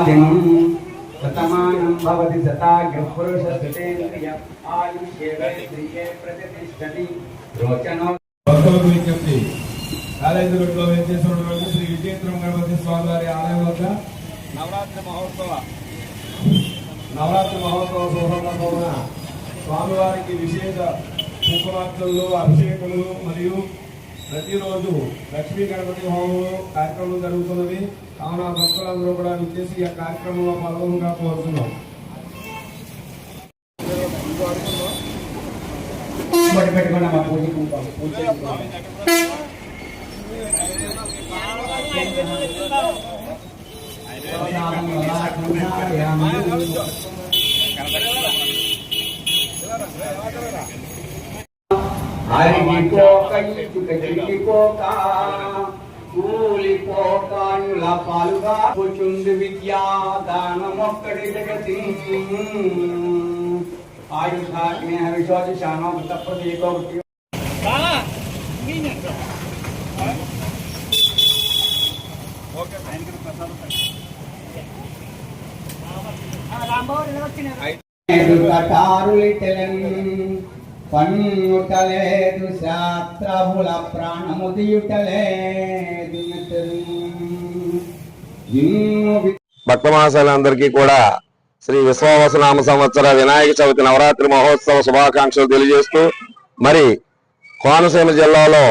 శతాయుష్మాదిం శతమానం భవతి ప్రతిష్టతి. రోచనో భక్తులకు విజ్ఞప్తి కాలేజీ రోడ్లో వేచేసినటువంటి శ్రీ విజయేంద్రం గణపతి స్వామి వారి ఆలయం వద్ద? నవరాత్రి మహోత్సవ. నవరాత్రి మహోత్సవ సందర్భమున స్వామివారికి విశేష కుంకుమార్చనలు అభిషేకములు మరియు ప్రతిరోజు లక్ష్మీ గణపతి హోమము కార్యక్రమం జరుగుతున్నది. కావున భక్తులందరూ కూడా విచ్చేసి ఈ కార్యక్రమంలో పాల్గొనగా కోరుతున్నాం. పెట్టుకున్న మా పూజ పూజ. ప్రసాదం అరిగిపోక ఇటుక చిరిగిపోక కూలిపోకానుల పాలుగా కూర్చుంది విద్యా దానమొక్కడి జగతి ఆయుషాగ్ని హరిషోది శానో తప్పదీకో పన్నుటలేదు శాస్త్రముల ప్రాణము తీయుటలేదు భక్తమాసాలందరికీ కూడా శ్రీ విశ్వావసనామ సంవత్సర వినాయక చవితి నవరాత్రి మహోత్సవ శుభాకాంక్షలు తెలియజేస్తూ మరి కోనసీమ జిల్లాలో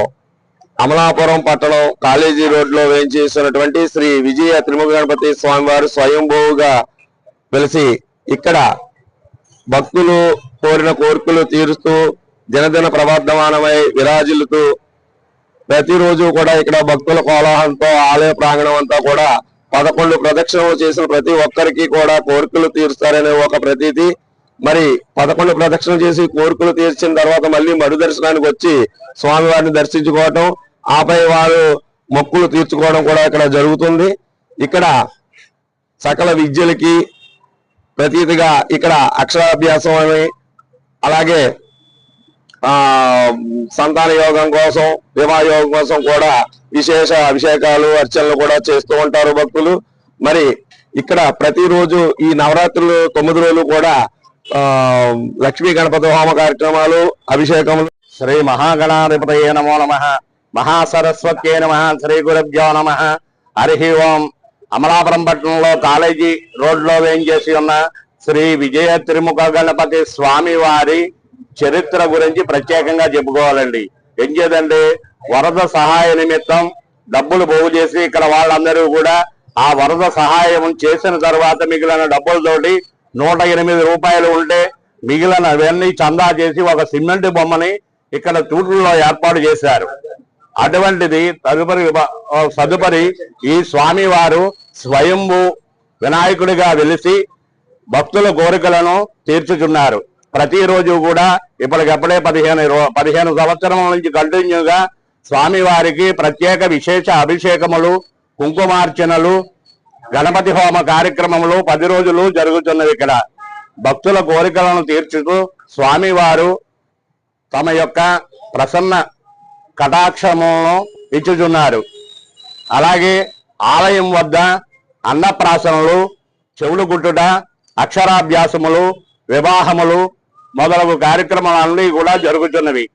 అమలాపురం పట్టణం కాలేజీ రోడ్లో వేయించేసినటువంటి శ్రీ విజయ త్రిముఖ గణపతి స్వామివారు స్వయంభూగా వెలిసి ఇక్కడ భక్తులు కోరిన కోరికలు తీరుస్తూ దినదిన ప్రవర్ధమానమై విరాజిల్లుతూ ప్రతిరోజు కూడా ఇక్కడ భక్తుల కోలాహలంతో ఆలయ ప్రాంగణం అంతా కూడా పదకొండు ప్రదక్షిణలు చేసిన ప్రతి ఒక్కరికి కూడా కోరికలు తీరుస్తారనే ఒక ప్రతీతి. మరి పదకొండు ప్రదక్షిణలు చేసి కోరికలు తీర్చిన తర్వాత మళ్ళీ మరు దర్శనానికి వచ్చి స్వామివారిని దర్శించుకోవటం ఆపై వారు మొక్కులు తీర్చుకోవడం కూడా ఇక్కడ జరుగుతుంది. ఇక్కడ సకల విద్యలకి ప్రతీతిగా ఇక్కడ అక్షరాభ్యాసం అని అలాగే ఆ సంతాన యోగం కోసం వివాహ యోగం కోసం కూడా విశేష అభిషేకాలు అర్చనలు కూడా చేస్తూ ఉంటారు భక్తులు. మరి ఇక్కడ ప్రతిరోజు ఈ నవరాత్రులు తొమ్మిది రోజులు కూడా ఆ లక్ష్మీ గణపతి హోమ కార్యక్రమాలు అభిషేకములు. శ్రీ మహాగణాధిపతయే నమో నమ. మహాసరస్వత్యే నమ. శ్రీ గురుభ్యో నమ. హరి ఓం. అమలాపురం పట్టణంలో కాలేజీ రోడ్లో వేయించేసి ఉన్న శ్రీ విజయ త్రిముఖ గణపతి స్వామి వారి చరిత్ర గురించి ప్రత్యేకంగా చెప్పుకోవాలండి. ఏం చేదండి వరద సహాయ నిమిత్తం డబ్బులు పోగు చేసి ఇక్కడ వాళ్ళందరూ కూడా ఆ వరద సహాయం చేసిన తర్వాత మిగిలిన డబ్బులతోటి నూట ఎనిమిది రూపాయలు ఉంటే మిగిలిన అవన్నీ చందా చేసి ఒక సిమెంట్ బొమ్మని ఇక్కడ తూట్లలో ఏర్పాటు చేశారు. అటువంటిది తదుపరి విభా- తదుపరి ఈ స్వామి వారు స్వయంభూ వినాయకుడిగా వెలిసి భక్తుల కోరికలను తీర్చుచున్నారు. ప్రతిరోజు కూడా ఇప్పటికప్పుడే పదిహేను పదిహేను సంవత్సరం నుంచి కంటిన్యూగా స్వామివారికి ప్రత్యేక విశేష అభిషేకములు కుంకుమార్చనలు గణపతి హోమ కార్యక్రమములు పది రోజులు జరుగుతున్నవి ఇక్కడ. భక్తుల కోరికలను తీర్చుతూ స్వామివారు తమ యొక్క ప్రసన్న కటాక్షములను ఇచ్చుచున్నారు. అలాగే ఆలయం వద్ద అన్నప్రాసనలు చెవులు గుట్టుట అక్షరాభ్యాసములు వివాహములు మొదలగు కార్యక్రమాలన్నీ కూడా జరుగుతున్నవి